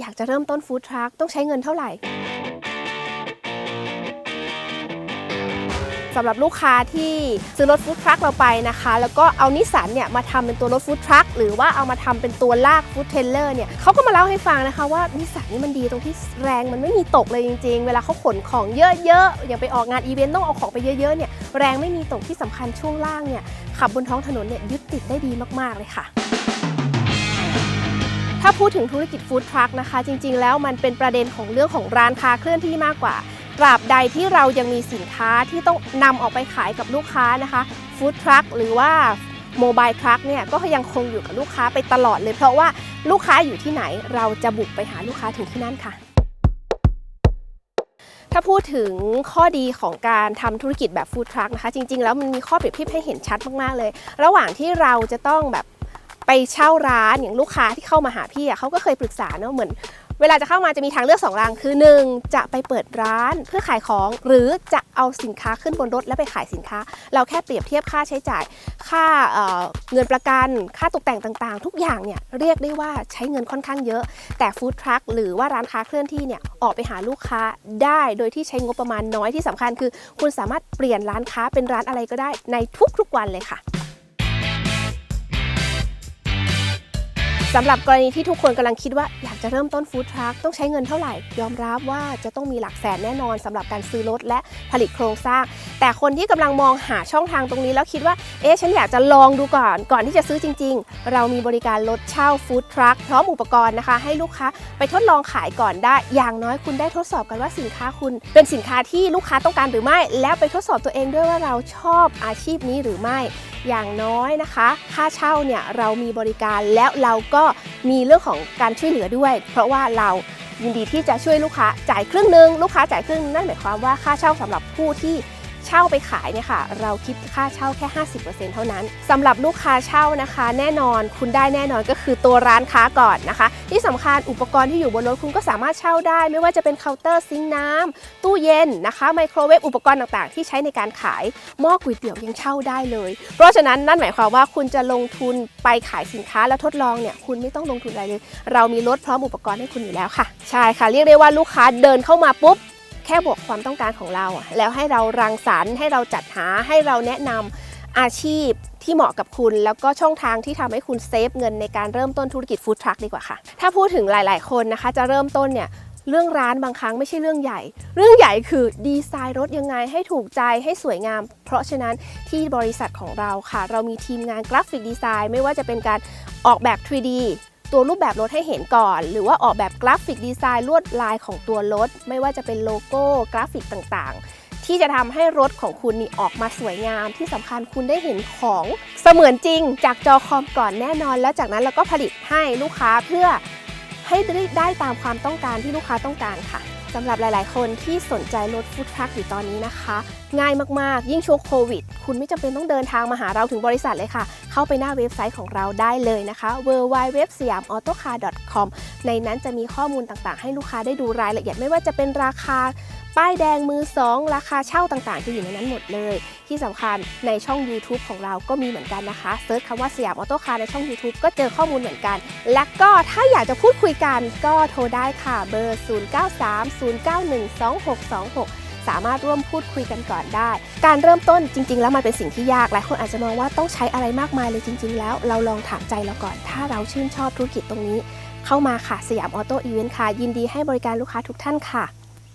อยากจะเริ่มต้นฟู้ดทรัคต้องใช้เงินเท่าไหร่สำหรับลูกค้าที่ซื้อรถฟู้ดทรัคเราไปนะคะ แล้วก็เอานิสันเนี่ยมาทำเป็นตัวรถฟู้ดทรัคหรือว่าเอามาทำเป็นตัวลากฟู้ดเทรลเลอร์เนี่ยเขาก็มาเล่าให้ฟังนะคะว่านิสสันนี่มันดีตรงที่แรงมันไม่มีตกเลยจริง ๆ เวลาเขาขนของเยอะๆอย่างไปออกงานอีเวนต์ต้องเอาของไปเยอะๆเนี่ยแรงไม่มีตกที่สำคัญช่วงล่างเนี่ยขับบนท้องถนนเนี่ยยึดติดได้ดีมากๆเลยค่ะ ถ้าพูดถึงธุรกิจฟู้ดทรัคนะคะ จริงๆ แล้วมันเป็นประเด็นของเรื่องของร้านค้าเคลื่อนที่มากกว่าตราบใดที่เรายังมีสินค้าที่ต้องนำออกไปขายกับลูกค้านะคะฟู้ดทรัคหรือว่าโมบายทรัคเนี่ยก็ยังคงอยู่กับลูกค้าไปตลอดเลย เพราะว่าลูกค้าอยู่ที่ไหนเราจะบุกไปหาลูกค้าถึงที่นั่นค่ะ ถ้าพูดถึงข้อดีของการทำธุรกิจแบบฟู้ดทรัคนะคะ จริง ๆ แล้วมันมีข้อเปรียบเทียบให้เห็นชัดมาก ๆ เลย ระหว่างที่เราจะต้องแบบ ไปเช่าร้านอย่างลูกค้าที่เข้ามาหาพี่อะเขาก็เคยปรึกษาเนอะเหมือน เวลาจะเข้ามาจะมีทางเลือกสองทางคือ 1. จะไปเปิดร้านเพื่อขายของ หรือจะเอาสินค้าขึ้นบนรถแล้วไปขายสินค้า เราแค่เปรียบเทียบค่าใช้จ่าย ค่าเเงินประกัน ค่าตกแต่งต่างๆ ทุกอย่างเนี่ยเรียกได้ว่าใช้เงินค่อนข้างเยอะ แต่ฟู้ดทรัคหรือว่าร้านค้าเคลื่อนที่เนี่ยออกไปหาลูกค้าได้โดยที่ใช้งบประมาณน้อยที่สำคัญคือ คุณสามารถเปลี่ยนร้านค้าเป็นร้านอะไรก็ได้ในทุกๆวันเลยค่ะำหรับกรณีที่ทุกคนกำลังคิดว่าอยากจะเริ่มต้นฟู้ดทรัคต้องใช้เงินเท่าไหร่ ยอมรับว่าจะต้องมีหลักแสนแน่นอนสำหรับการซื้อรถและผลิตโครงสร้าง แต่คนที่กำลังมองหาช่องทางตรงนี้แล้วคิดว่า เอ๊ะฉันอยากจะลองดูก่อน ก่อนที่จะซื้อจริง ๆ เรามีบริการรถเช่าฟู้ดทรัคพร้อมอุปกรณ์นะคะ ให้ลูกค้าไปทดลองขายก่อนได้ อย่างน้อยคุณได้ทดสอบกันว่าสินค้าคุณ เป็นสินค้าที่ลูกค้าต้องการหรือไม่ แล้วไปทดสอบตัวเองด้วยว่าเราชอบอาชีพนี้หรือไม่ อย่างน้อยนะคะ ค่าเช่าเนี่ยเรามีบริการแล้วเราก็มีเรื่องของการช่วยเหลือด้วย เพราะว่าเรายินดีที่จะช่วยลูกค้าจ่ายครึ่งหนึ่งลูกค้าจ่ายครึ่งนั่นหมายความว่าค่าเช่าสำหรับผู้ที่ เช่าไปขายเนี่ยค่ะ เราคิดค่าเช่าแค่ 50%เท่านั้นสำหรับลูกค้าเช่านะคะ แน่นอนคุณได้แน่นอนก็คือตัวร้านค้าก่อนนะคะ ที่สำคัญอุปกรณ์ที่อยู่บนรถคุณก็สามารถเช่าได้ ไม่ว่าจะเป็นเคาน์เตอร์ซิงค์น้ำตู้เย็นนะคะ ไมโครเวฟอุปกรณ์ต่างๆ ที่ใช้ในการขายหม้อก๋วยเตี๋ยวยังเช่าได้เลย เพราะฉะนั้นนั่นหมายความว่าคุณจะลงทุนไปขายสินค้าแล้วทดลองเนี่ยคุณไม่ต้องลงทุนอะไรเลย เรามีรถพร้อมอุปกรณ์ให้คุณอยู่แล้วค่ะ ใช่ค่ะ เรียกได้ว่าลูกค้าเดินเข้ามาปุ๊บ แค่บอกความต้องการของเรา แล้วให้เรารังสรรค์ให้เราจัดหาให้เราแนะนำอาชีพที่เหมาะกับคุณ แล้วก็ช่องทางที่ทำให้คุณเซฟเงินในการเริ่มต้นธุรกิจฟู้ดทรัคดีกว่าค่ะ ถ้าพูดถึงหลาย ๆ คนนะคะ จะเริ่มต้นเนี่ยเรื่องร้านบางครั้งไม่ใช่เรื่องใหญ่ เรื่องใหญ่คือดีไซน์รถยังไงให้ถูกใจให้สวยงาม เพราะฉะนั้นที่บริษัทของเราค่ะ เรามีทีมงานกราฟิกดีไซน์ ไม่ว่าจะเป็นการออกแบบ 3D ตัวรูปแบบรถให้เห็นก่อน หรือว่าออกแบบกราฟิกดีไซน์ลวดลายของตัวรถ ไม่ว่าจะเป็นโลโก้กราฟิกต่างๆ ที่จะทำให้รถของคุณนี่ออกมาสวยงาม ที่สำคัญคุณได้เห็นของเสมือนจริง จากจอคอมก่อนแน่นอน แล้วจากนั้นเราก็ผลิตให้ลูกค้าเพื่อให้ได้ไดตามความต้องการที่ลูกค้าต้องการค่ะสำหรับหลาย ๆ คนที่สนใจรถฟู้ดทรัคอยู่ตอนนี้นะคะ ง่ายมาก ๆ ยิ่งช่วงโควิด คุณไม่จำเป็นต้องเดินทางมาหาเราถึงบริษัทเลยค่ะเข้าไปหน้าเว็บไซต์ของเราได้เลยนะคะ w w w s y a m a u t o c a r c o m ในนั้นจะมีข้อมูลต่างๆ ให้ลูกค้าได้ดูรายละเอียดไม่ว่าจะเป็นราคาป้ายแดงมือสองราคาเช่าต่างๆจะอยู่ในนั้นหมดเลย ที่สำคัญในช่อง YouTube ของเราก็มีเหมือนกันนะคะเซิร์ชคำว่าสยามออโต้คาร์ในช่อง YouTube ก็เจอข้อมูลเหมือนกัน และก็ถ้าอยากจะพูดคุยกันก็โทรได้ค่ะเบอร์ 0930912626 สามารถร่วมพูดคุยกันก่อนได้ การเริ่มต้นจริง ๆ แล้วมันเป็นสิ่งที่ยากหลายคนอาจจะมองว่าต้องใช้อะไรมากมายเลยจริง ๆ แล้วเราลองถามใจเราก่อน ถ้าเราชื่นชอบธุรกิจตรงนี้ เข้ามาค่ะสยามออโต้อีเวนต์ค่ะยินดีให้บริการลูกค้าทุกท่านค่ะ